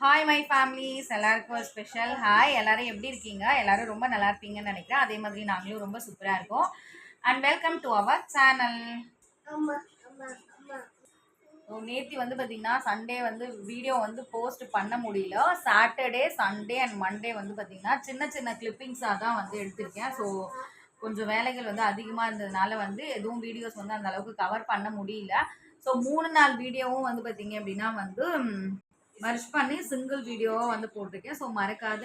Hi my families எல்லாருக்கும் special hi எல்லாரும் எப்படி இருக்கீங்க? எல்லாரும் ரொம்ப நல்லா இருப்பீங்கன்னு நினைக்கிறேன். அதே மாதிரி நாங்களும் ரொம்ப சூப்பராக இருக்கோம். And welcome to our channel நேத்தி வந்து பார்த்தீங்கன்னா சண்டே வந்து வீடியோ வந்து போஸ்ட் பண்ண முடியல. சாட்டர்டே சண்டே அண்ட் மண்டே வந்து பார்த்தீங்கன்னா சின்ன சின்ன கிளிப்பிங்ஸாக தான் வந்து எடுத்திருக்கேன். ஸோ கொஞ்சம் வேலைகள் வந்து அதிகமாக இருந்ததுனால வந்து எதுவும் வீடியோஸ் வந்து அந்த அளவுக்கு கவர் பண்ண முடியல. ஸோ மூணு நாள் வீடியோவும் வந்து பார்த்தீங்க அப்படின்னா வந்து மர்ச் பண்ணி சிங்கிள் வீடியோவாக வந்து போட்டிருக்கேன். ஸோ மறக்காத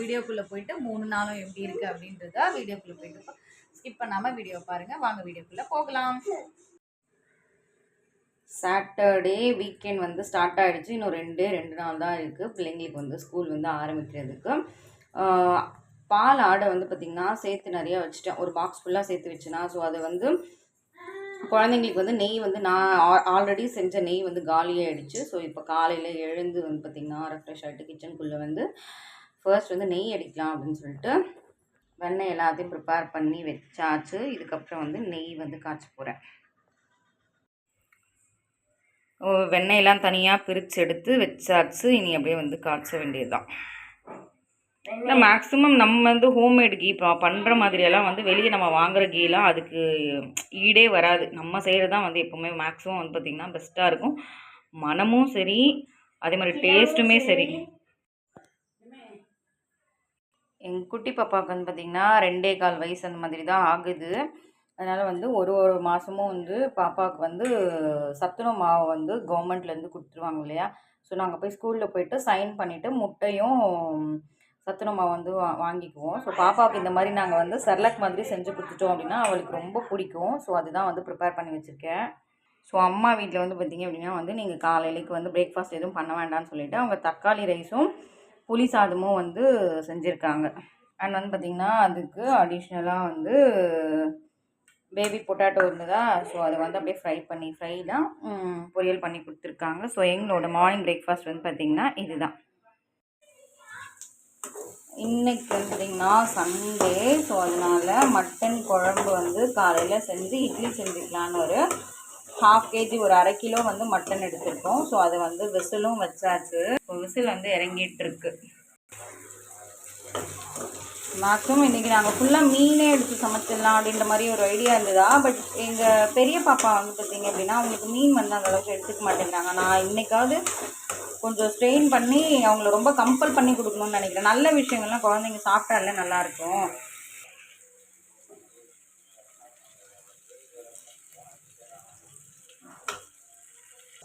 வீடியோக்குள்ளே போயிட்டு மூணு நாளும் எப்படி இருக்குது அப்படின்றத வீடியோக்குள்ளே போயிட்டு ஸ்கிப் பண்ணாமல் வீடியோ பாருங்கள் வாங்க வீடியோக்குள்ளே போகலாம். சாட்டர்டே வீக்கெண்ட் வந்து ஸ்டார்ட் ஆகிடுச்சு இன்னும் ரெண்டு ரெண்டு நாள் தான் இருக்குது பிள்ளைங்களுக்கு வந்து ஸ்கூல் வந்து ஆரம்பிக்கிறதுக்கு. பால் ஆடை வந்து பார்த்திங்கன்னா சேர்த்து நிறையா வச்சுட்டேன். ஒரு பாக்ஸ் ஃபுல்லாக சேர்த்து வச்சுனா ஸோ அதை வந்து குழந்தைங்களுக்கு வந்து நெய் வந்து நான் ஆல்ரெடி செஞ்ச நெய் வந்து காலியாகிடுச்சு ஸோ இப்போ காலையில் எழுந்து வந்து பார்த்திங்கன்னா ரெஃப்ரெஷ் ஆகிட்டு கிச்சனுக்குள்ளே வந்து ஃபர்ஸ்ட் வந்து நெய் அடிக்கலாம் அப்படின்னு சொல்லிட்டு வெண்ணெய் எல்லாத்தையும் ப்ரிப்பேர் பண்ணி வச்சாச்சு. இதுக்கப்புறம் வந்து நெய் வந்து காய்ச்ச போகிறேன் வெண்ணெயெல்லாம் தனியாக பிரித்து எடுத்து வச்சாச்சு. இனி அப்படியே வந்து காய்ச்ச வேண்டியது தான் இல்லை மேக்ஸிமம் நம்ம வந்து ஹோம்மேட் கீ பண்ணுற மாதிரியெல்லாம் வந்து வெளியே நம்ம வாங்குற கீலாம் அதுக்கு ஈடே வராது. நம்ம செய்கிறது தான் வந்து எப்போவுமே மேக்ஸிமம் வந்து பார்த்திங்கன்னா பெஸ்ட்டாக இருக்கும். மனமும் சரி அதே மாதிரி டேஸ்ட்டுமே சரி. எங்கள் குட்டி பாப்பாவுக்கு வந்து பார்த்திங்கன்னா ரெண்டே கால் வயசு அந்த மாதிரி தான் ஆகுது. அதனால் வந்து ஒரு ஒரு மாதமும் வந்து பாப்பாவுக்கு வந்து சத்துணவு மாவு வந்து கவர்மெண்ட்லேருந்து கொடுத்துருவாங்க இல்லையா? ஸோ நாங்கள் போய் ஸ்கூலில் போயிட்டு சைன் பண்ணிவிட்டு முட்டையும் சத்துணவு வந்து வா வாங்கிக்குவோம். ஸோ பாப்பாவுக்கு இந்த மாதிரி நாங்கள் வந்து செர்லக் மாதிரி செஞ்சு கொடுத்துட்டோம் அப்படின்னா அவளுக்கு ரொம்ப பிடிக்கும். ஸோ அதுதான் வந்து ப்ரிப்பேர் பண்ணி வச்சுருக்கேன். ஸோ அம்மா வீட்டில் வந்து பார்த்திங்க அப்படின்னா வந்து நீங்கள் காலையிலேக்கு வந்து பிரேக்ஃபாஸ்ட் எதுவும் பண்ண வேண்டாம்னு சொல்லிவிட்டு அவங்க தக்காளி ரைஸும் புளி சாதமும் வந்து செஞ்சுருக்காங்க. அண்ட் வந்து பார்த்திங்கன்னா அதுக்கு அடிஷ்னலாக வந்து பேபி பொட்டேட்டோ இருந்ததா? ஸோ அதை வந்து அப்படியே ஃப்ரை பண்ணி ஃப்ரை தான் பொரியல் பண்ணி கொடுத்துருக்காங்க. ஸோ எங்களோட மார்னிங் பிரேக்ஃபாஸ்ட் வந்து பார்த்திங்கன்னா இதுதான். இன்னைக்கு வந்துட்டிங்கன்னா சண்டே ஸோ அதனால் மட்டன் குழம்பு வந்து காலையில் செஞ்சு இட்லி செஞ்சுக்கலான்னு ஒரு ஹாஃப் கேஜி ஒரு அரை கிலோ வந்து மட்டன் எடுத்துருக்கோம். ஸோ அதை வந்து விசிலும் வச்சாச்சு. விசில் வந்து இறங்கிட்டுருக்கு. மேக்ஸிமம் இன்றைக்கி நாங்கள் ஃபுல்லாக மீனே எடுத்து சமைச்சிடலாம் அப்படின்ற மாதிரி ஒரு ஐடியா இருந்ததா? பட் எங்கள் பெரிய பாப்பா வந்து பார்த்தீங்க அப்படின்னா அவங்களுக்கு மீன் வந்து அந்தளவுக்கு எடுத்துக்க மாட்டேங்கிறாங்க. நான் இன்னைக்காவது கொஞ்சம் ஸ்ட்ரெயின் பண்ணி அவங்கள ரொம்ப கம்பல் பண்ணி கொடுக்கணும்னு நினைக்கிறேன். நல்ல விஷயங்கள்லாம் குழந்தைங்க சாப்பிட்டாலே நல்லாயிருக்கும்.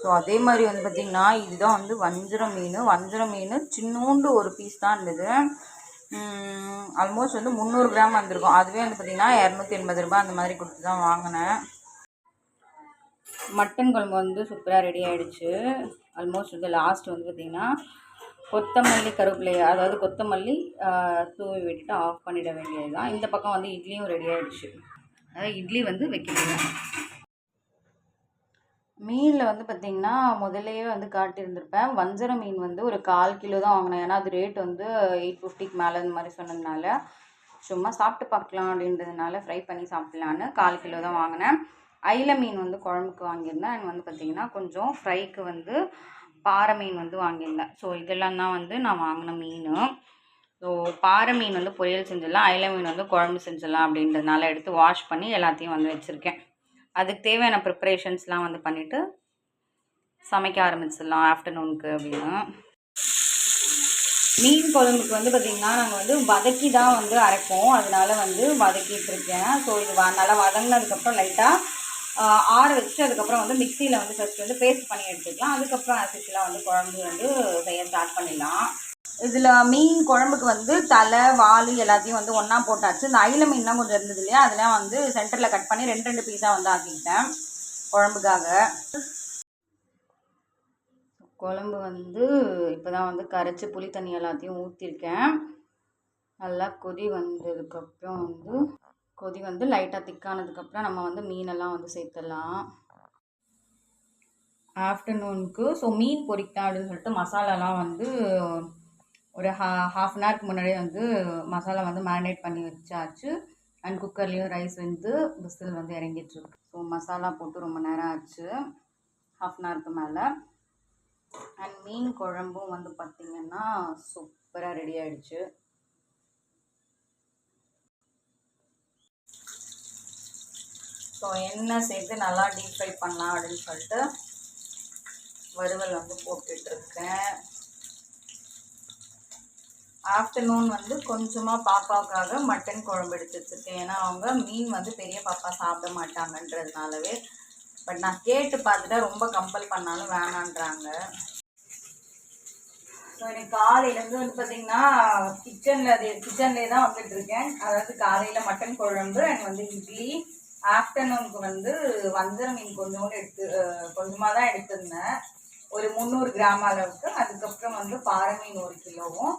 ஸோ அதே மாதிரி வந்து பார்த்திங்கன்னா இதுதான் வந்து வஞ்சரம் மீன். வஞ்சரம் மீன் சின்னோண்டு ஒரு பீஸ் தான் இருந்தது. ஆல்மோஸ்ட் வந்து முந்நூறு கிராம் வந்திருக்கும். அதுவே வந்து பார்த்திங்கன்னா இரநூத்தி எண்பது ரூபாய் அந்த மாதிரி கொடுத்து தான் வாங்கினேன். மட்டன் குழம்பு வந்து சூப்பராக ரெடி ஆகிடுச்சு ஆல்மோஸ்ட் வந்து லாஸ்ட் வந்து பார்த்திங்கன்னா கொத்தமல்லி கருவேப்பிலை அதாவது கொத்தமல்லி தூவி விட்டுட்டு ஆஃப் பண்ணிட வேண்டியது தான் இந்த பக்கம் வந்து இட்லியும் ரெடி ஆகிடுச்சு அதாவது இட்லி வந்து வைக்கிறேன் மீனில் வந்து பார்த்திங்கன்னா முதல்லையே வந்து காட்டியிருந்திருப்பேன் வஞ்சர மீன் வந்து ஒரு கால் கிலோ தான் வாங்கினேன். ஏன்னா அது ரேட் வந்து எயிட் ஃபிஃப்டிக்கு மேலே இந்த மாதிரி சொன்னதுனால சும்மா சாப்பிட்டு பார்க்கலாம் அப்படின்றதுனால ஃப்ரை பண்ணி சாப்பிட்லான்னு கால் கிலோ தான் வாங்கினேன். அயில மீன் வந்து குழம்புக்கு வாங்கியிருந்தேன். அண்ட் வந்து பார்த்திங்கன்னா கொஞ்சம் ஃப்ரைக்கு வந்து பாறை மீன் வந்து வாங்கியிருந்தேன். ஸோ இதெல்லாம் தான் வந்து நான் வாங்கின மீன். ஸோ பாறை மீன் வந்து பொரியல் செஞ்சிடலாம். ஐல மீன் வந்து குழம்பு செஞ்சிடலாம் அப்படின்றதுனால எடுத்து வாஷ் பண்ணி எல்லாத்தையும் வந்து வச்சுருக்கேன். அதுக்கு தேவையான ப்ரிப்பரேஷன்ஸ்லாம் வந்து பண்ணிவிட்டு சமைக்க ஆரம்பிச்சிடலாம் ஆஃப்டர்நூனுக்கு அப்படின்னு. மீன் குழம்புக்கு வந்து பார்த்திங்கன்னா நாங்கள் வந்து வதக்கி தான் வந்து அரைப்போம். அதனால வந்து வதக்கிட்டு இருக்கேன். ஸோ இது வ நல்லா வதங்கினதுக்கப்புறம் லைட்டாக ஆற வச்சு அதுக்கப்புறம் வந்து மிக்சியில் வந்து ஃபஸ்ட் வந்து பேஸ்ட் பண்ணி எடுத்துக்கலாம். அதுக்கப்புறம் ஆசிட்லாம் வந்து குழம்பு வந்து செய்ய ஸ்டார்ட் பண்ணிடலாம். இதில் மீன் குழம்புக்கு வந்து தலை வால் எல்லாத்தையும் வந்து ஒன்றா போட்டாச்சு. இந்த அயில மீன்லாம் கொஞ்சம் இருந்தது இல்லையா? அதெல்லாம் வந்து சென்டரில் கட் பண்ணி ரெண்டு ரெண்டு பீஸாக வந்து ஆக்கிக்கிட்டேன் குழம்புக்காக. குழம்பு வந்து இப்போ தான் வந்து கரைச்சி புளி தண்ணி எல்லாத்தையும் ஊற்றிருக்கேன் நல்லா கொதி வந்ததுக்கப்புறம் வந்து கொதி வந்து லைட்டாக திக்கானதுக்கப்புறம் நம்ம வந்து மீனெல்லாம் வந்து சேர்த்துடலாம். ஆஃப்டர்நூனுக்கு ஸோ மீன் பொரிக்கலாம் அப்படின்னு சொல்லிட்டு மசாலாலாம் வந்து ஒரு ஹா ஹாஃப் அன் ஹவருக்கு முன்னாடியே வந்து மசாலா வந்து மேரினேட் பண்ணி வச்சாச்சு. அண்ட் குக்கர்லேயும் ரைஸ் வந்து விசில் வந்து இறங்கிட்டுருக்கு ஸோ மசாலா போட்டு ரொம்ப நேரம் ஆச்சு. ஹாஃப் அன் ஹவருக்கு மேலே. அண்ட் மீன் குழம்பும் வந்து பார்த்திங்கன்னா சூப்பராக ரெடி ஆகிடுச்சு ஸோ எண்ணெய் சேர்த்து நல்லா டீப் ஃப்ரை பண்ணலாம் அப்படின்னு சொல்லிட்டு வறுவல் வந்து போட்டுட்ருக்கேன் ஆஃப்டர்நூன் வந்து கொஞ்சமாக பாப்பாவுக்காக மட்டன் குழம்பு எடுத்து வச்சுருக்கேன் ஏன்னா அவங்க மீன் வந்து பெரிய பாப்பா சாப்பிட மாட்டாங்கன்றதுனாலவே. பட் நான் கேட்டு பார்த்துட்டா ரொம்ப கம்பல் பண்ணாலும் வேணான்றாங்க. ஸோ எனக்கு காலையிலேருந்து வந்து பார்த்தீங்கன்னா கிச்சனில் அது கிச்சன்லேயே தான் வந்துட்டுருக்கேன் அதாவது காலையில் மட்டன் குழம்பு அண்ட் வந்து இட்லி. ஆஃப்டர்நூனுக்கு வந்து வஞ்சர மீன் கொஞ்சோண்டு எடுத்து கொஞ்சமாக தான் எடுத்திருந்தேன். ஒரு முந்நூறு கிராம் அளவுக்கு. அதுக்கப்புறம் வந்து பாறை மீன் ஒரு கிலோவும்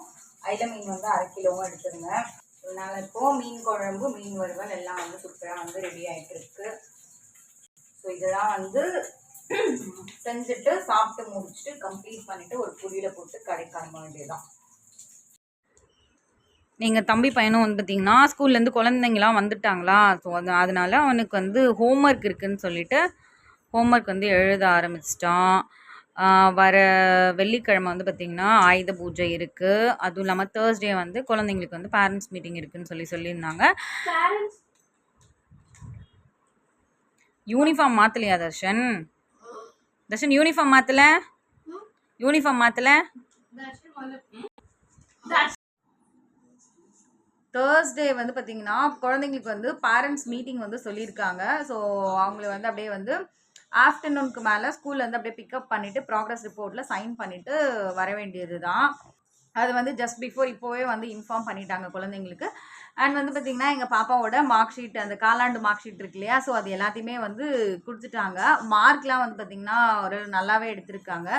அயில மீன் வந்து அரை கிலோவும் எடுத்திருந்தேன். அதனால் இப்போ மீன் குழம்பு மீன் வறுவல் எல்லாம் வந்து சூப்பராக வந்து ரெடி ஆகிட்டு இருக்கு ஸோ இதெல்லாம் வந்து செஞ்சுட்டு சாப்பிட்டு முடிச்சுட்டு கம்ப்ளீட் பண்ணிவிட்டு ஒரு புரியில போட்டு கடை வேண்டியதான் நீங்கள் தம்பி பையனும் வந்து பார்த்தீங்கன்னா ஸ்கூல்லேருந்து குழந்தைங்களாம் வந்துட்டாங்களா? ஸோ அது அதனால அவனுக்கு வந்து ஹோம்ஒர்க் இருக்குதுன்னு சொல்லிட்டு ஹோம்ஒர்க் வந்து எழுத ஆரம்பிச்சிட்டான். வர வெள்ளிக்கிழமை வந்து பார்த்திங்கன்னா ஆயுத பூஜை இருக்குது அதுவும் இல்லாமல் தேர்ஸ்டே வந்து குழந்தைங்களுக்கு வந்து பேரண்ட்ஸ் மீட்டிங் இருக்குதுன்னு சொல்லி சொல்லியிருந்தாங்க. யூனிஃபார்ம் மாற்றலையா தர்ஷன்? தர்ஷன் யூனிஃபார்ம் மாற்றல யூனிஃபார்ம் மாற்றல தேர்ஸ்டே வந்து பார்த்திங்கன்னா குழந்தைங்களுக்கு வந்து பேரண்ட்ஸ் மீட்டிங் வந்து சொல்லியிருக்காங்க. ஸோ அவங்கள வந்து அப்படியே வந்து ஆஃப்டர்நூனுக்கு மேலே ஸ்கூல்லேருந்து அப்படியே பிக்கப் பண்ணிவிட்டு ப்ராக்ரஸ் ரிப்போர்ட்டில் சைன் பண்ணிவிட்டு வர வேண்டியது தான் அது வந்து ஜஸ்ட் பிஃபோர் இப்போவே வந்து இன்ஃபார்ம் பண்ணிட்டாங்க குழந்தைங்களுக்கு. அண்ட் வந்து பார்த்திங்கன்னா எங்கள் பாப்பாவோட மார்க் ஷீட் அந்த காலாண்டு மார்க் ஷீட் இருக்கு இல்லையா? ஸோ அது எல்லாத்தையுமே வந்து கொடுத்துட்டாங்க. மார்க்லாம் வந்து பார்த்திங்கன்னா ஒரு நல்லாவே எடுத்திருக்காங்க.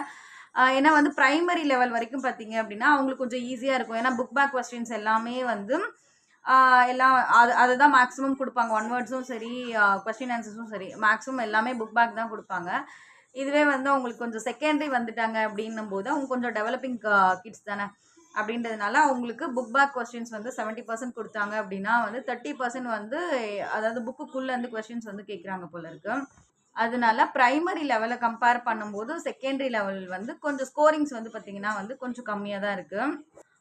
ஏன்னா வந்து ப்ரைமரி லெவல் வரைக்கும் பார்த்தீங்க அப்படின்னா அவங்களுக்கு கொஞ்சம் ஈஸியாக இருக்கும். ஏன்னா புக் பேக் கொஸ்டின்ஸ் எல்லாமே வந்து எல்லாம் அது அதை தான் மேக்ஸிமம் கொடுப்பாங்க. ஒன் வேர்ட்ஸும் சரி கொஸ்டின் ஆன்சர்ஸும் சரி மேக்ஸிமம் எல்லாமே புக் பேக் தான் கொடுப்பாங்க. இதுவே வந்து அவங்களுக்கு கொஞ்சம் செகண்டரி வந்துட்டாங்க அப்படின்னும் போது அவங்க கொஞ்சம் டெவலப்பிங் கிட்ஸ் தானே அப்படின்றதுனால அவங்களுக்கு புக் பேக் கொஸ்டின்ஸ் வந்து செவன்ட்டி பர்சன்ட் கொடுத்தாங்க அப்படின்னா வந்து தேர்ட்டி பர்சன்ட் வந்து அதாவது புக்குக்குள்ளேருந்து கொஸ்டின்ஸ் வந்து கேட்குறாங்க போல இருக்குது அதனால ப்ரைமரி லெவலை கம்பேர் பண்ணும்போது செகண்டரி லெவல் வந்து கொஞ்சம் ஸ்கோரிங்ஸ் வந்து பார்த்திங்கன்னா வந்து கொஞ்சம் கம்மியாக தான் இருக்குது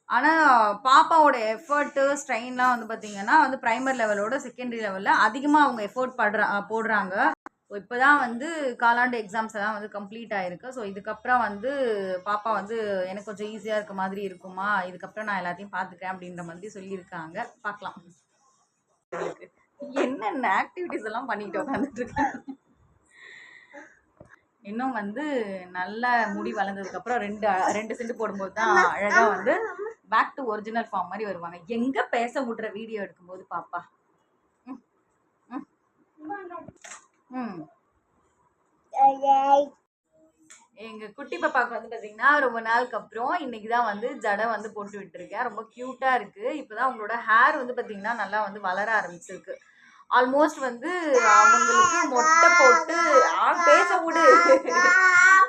ஆனால் பாப்பாவோட எஃபர்ட்டு ஸ்ட்ரெயின்லாம் வந்து பார்த்திங்கன்னா வந்து ப்ரைமரி லெவலோட செகண்டரி லெவலில் அதிகமாக அவங்க எஃபோர்ட் படுறா போடுறாங்க. இப்போ தான் வந்து காலாண்டு எக்ஸாம்ஸ் எல்லாம் வந்து கம்ப்ளீட் ஆகிருக்கு ஸோ இதுக்கப்புறம் வந்து பாப்பா வந்து எனக்கு கொஞ்சம் ஈஸியாக இருக்க மாதிரி இருக்குமா? இதுக்கப்புறம் நான் எல்லாத்தையும் பார்த்துக்கிறேன் அப்படின்ற மாதிரி சொல்லியிருக்காங்க. பார்க்கலாம் என்னென்ன ஆக்டிவிட்டீஸ் எல்லாம் பண்ணிக்கிட்டு உட்காந்துட்டு இருக்கேன் இன்னும் வந்து நல்ல முடி வளர்ந்ததுக்கப்புறம் ரெண்டு ரெண்டு செண்டு போடும்போது தான் அழகாக வந்து பேக் டு ஒரிஜினல் ஃபார்ம் மாதிரி வருவாங்க. எங்கே பேச விட்ற வீடியோ எடுக்கும்போது பாப்பா. ம் எங்க குட்டி பாப்பாவுக்கு வந்து பார்த்தீங்கன்னா ரொம்ப நாளுக்கு அப்புறம் இன்னைக்கு தான் வந்து ஜடை வந்து போட்டு விட்டுருக்கேன். ரொம்ப க்யூட்டா இருக்கு. இப்போதான் அவங்களோட ஹேர் வந்து பார்த்தீங்கன்னா நல்லா வந்து வளர ஆரம்பிச்சிருக்கு. ஆல்மோஸ்ட் வந்து அவங்களுக்கு மொட்டை போட்டு பேச விடு.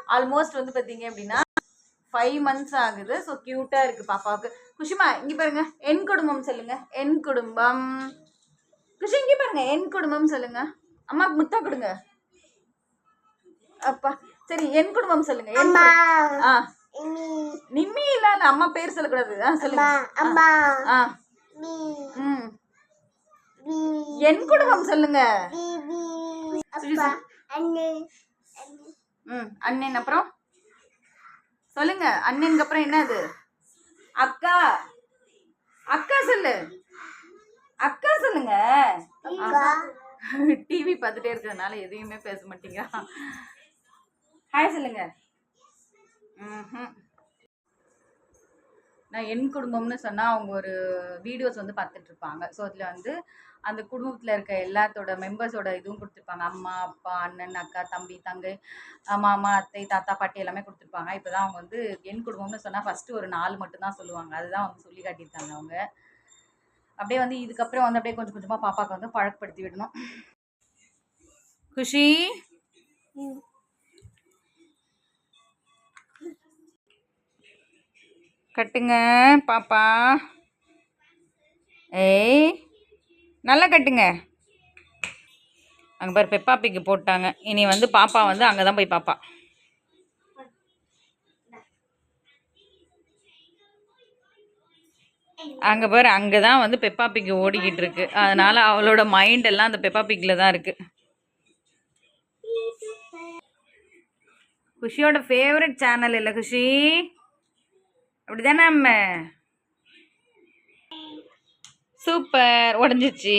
ஆல்மோஸ்ட் வந்து பார்த்தீங்க அப்படின்னா ஃபைவ் மந்த்ஸ் ஆகுது. ஸோ க்யூட்டாக இருக்குது பாப்பாவுக்கு. குஷிமா இங்கே பாருங்க. என் குடும்பம் சொல்லுங்க. என் குடும்பம். குஷி இங்கே பாருங்க. என் குடும்பம் சொல்லுங்க. அம்மாவுக்கு முத்தா கொடுங்க. அப்பா சரி என் குடும்பம் சொல்லுங்க. என் ஆ. நிம்மி. இல்ல அம்மா பேர் சொல்லக்கூடாது. ஆ சொல்லுங்க. ஆ. ம். என் குடும்பம் சொல்லுங்க. ம் அண்ணன் அப்புறம்? சொல்லுங்க அண்ணனுக்கு அப்புறம் என்னது? அக்கா. அக்கா சொல்லு. அக்கா சொல்லுங்க. டிவி பார்த்துட்டே இருக்கிறதுனால எதையுமே பேச மாட்டீங்க ஹாய் சொல்லுங்க. ம் நான் என் குடும்பம்னு சொன்னால் அவங்க ஒரு வீடியோஸ் வந்து பார்த்துட்டு இருப்பாங்க ஸோ அதில் வந்து அந்த குடும்பத்தில் இருக்க எல்லாத்தோட மெம்பர்ஸோட இதுவும் கொடுத்துருப்பாங்க. அம்மா அப்பா அண்ணன் அக்கா தம்பி தங்கை மாமா அத்தை தாத்தா பாட்டி எல்லாமே கொடுத்துருப்பாங்க. இப்போ தான் அவங்க வந்து என் குடும்பம்னு சொன்னால் ஃபஸ்ட்டு ஒரு நாள் மட்டும்தான் சொல்லுவாங்க. அதுதான் வந்து சொல்லி காட்டியிருக்காங்க அவங்க. அப்படியே வந்து இதுக்கப்புறம் வந்து அப்படியே கொஞ்சம் கொஞ்சமாக பாப்பாவுக்கு வந்து பழக்கப்படுத்தி விடணும். குஷி? கட்டுங்க பாப்பா. ஏய் நல்லா கட்டுங்க. அங்கே பேர் பெப்பாப்பிக்கு போட்டாங்க. இனி வந்து பாப்பா வந்து அங்கே தான் போய் பாப்பா. அங்கே பேர் அங்கே தான் வந்து பெப்பாப்பிக்கு ஓடிக்கிட்டு இருக்கு. அதனால் அவளோட மைண்ட் எல்லாம் அந்த பெப்பாப்பிக்கில் தான் இருக்குது குஷியோட ஃபேவரட் சேனல் இல்லை குஷி? அப்படிதானே அம்ம? சூப்பர் உடஞ்சிச்சு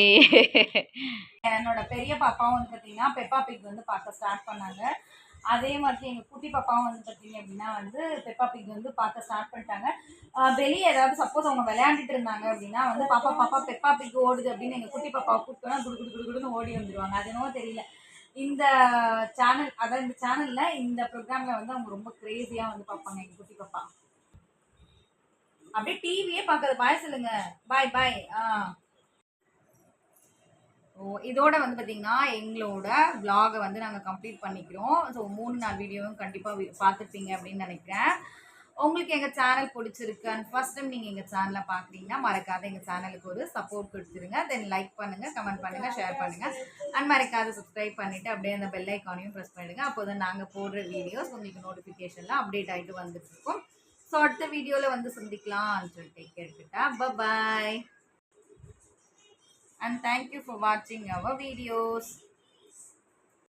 என்னோட பெரிய பாப்பாவும் வந்து பார்த்தீங்கன்னா பெப்பா பிக் வந்து பார்க்க ஸ்டார்ட் பண்ணாங்க. அதே மாதிரி எங்கள் குட்டி பாப்பாவும் வந்து பார்த்தீங்க அப்படின்னா வந்து பெப்பா பிக் வந்து பார்க்க ஸ்டார்ட் பண்ணிட்டாங்க. வெளியே ஏதாவது சப்போஸ் அவங்க விளையாண்டுட்டு இருந்தாங்க அப்படின்னா வந்து பாப்பா பாப்பா பெப்பா பிக் ஓடுது அப்படின்னு எங்கள் குட்டி பாப்பாவை கூப்பிட்டோன்னா குடு குடு குடு குடுன்னு ஓடி வந்துடுவாங்க அது என்னவோ தெரியல. இந்த சேனல் அதான் இந்த சேனலில் இந்த ப்ரோக்ராமில் வந்து அவங்க ரொம்ப க்ரேஸியாக வந்து பார்ப்பாங்க எங்கள் குட்டி பாப்பா. அப்படியே டிவியே பார்க்கறது பாய் சொல்லுங்க. பாய் பாய் ஆ. ஓ இதோட வந்து பார்த்தீங்கன்னா எங்களோட vlog-அ வந்து நாங்கள் கம்ப்ளீட் பண்ணிக்கிறோம். ஸோ மூணு நாள் வீடியோவும் கண்டிப்பாக பார்த்துருப்பீங்க அப்படின்னு நினைக்கிறேன். உங்களுக்கு எங்கள் சேனல் பிடிச்சிருக்கு அண்ட் ஃபர்ஸ்ட் டைம் நீங்கள் எங்கள் சேனலை பார்க்குறீங்கன்னா மறக்காத எங்கள் சேனலுக்கு ஒரு சப்போர்ட் கொடுத்துருங்க. தென் லைக் பண்ணுங்கள் கமெண்ட் பண்ணுங்கள் ஷேர் பண்ணுங்கள் அண்ட் மறக்காத சப்ஸ்கிரைப் பண்ணிவிட்டு அப்படியே அந்த பெல் ஐக்கானையும் ப்ரெஸ் பண்ணிடுங்க. அப்போ தான் நாங்கள் போடுற வீடியோஸ் உங்களுக்கு நோட்டிஃபிகேஷனில் அப்டேட் ஆகிட்டு வந்துட்டுருக்கோம். ஸோ அடுத்த வீடியோவில் வந்து சந்திக்கலாம்னு சொல்லிட்டு கேட்டுக்கிட்டா bye and thank you for வாட்சிங் அவர் வீடியோஸ்